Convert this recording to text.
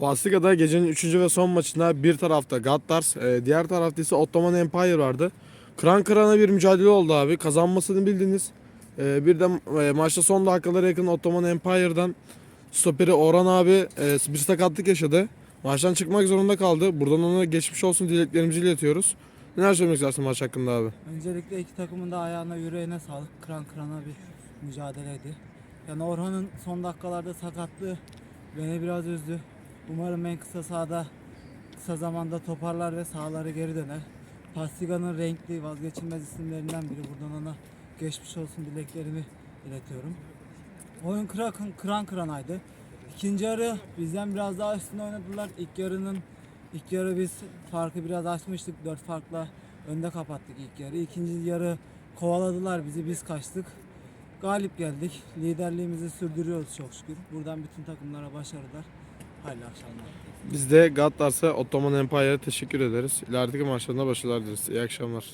Pasliga'da gecenin 3. ve son maçında bir tarafta Gaddars, e, diğer tarafta ise Ottoman Empire vardı. Kıran kırana bir mücadele oldu abi. Kazanmasını bildiniz. E, bir de e, maçta son dakikalara yakın Ottoman Empire'dan stoperi Orhan abi bir sakatlık yaşadı. Maçtan çıkmak zorunda kaldı. Buradan ona geçmiş olsun dileklerimizi iletiyoruz. Neler söylemek istersin maç hakkında abi? Öncelikle iki takımın da ayağına yüreğine sağlık. Kıran kırana bir mücadeleydi. Yani Orhan'ın son dakikalarda sakatlığı beni biraz üzdü. Umarım en kısa sahada kısa zamanda toparlar ve sahaları geri döner. Pastiga'nın renkli vazgeçilmez isimlerinden biri. Buradan ona geçmiş olsun dileklerimi iletiyorum. Oyun kıran, kıran kıranaydı. İkinci yarı bizden biraz daha üstüne oynadılar. İlk yarının ilk yarı biz farkı biraz açmıştık. Dört farkla önde kapattık ilk yarı. İkinci yarı kovaladılar bizi. Biz kaçtık. Galip geldik. Liderliğimizi sürdürüyoruz çok şükür. Buradan bütün takımlara başarılar. Hayırlı akşamlar. Biz de Gaddars'a Ottoman Empire'a teşekkür ederiz. İlerideki maçlarında başarılar dileriz. İyi akşamlar.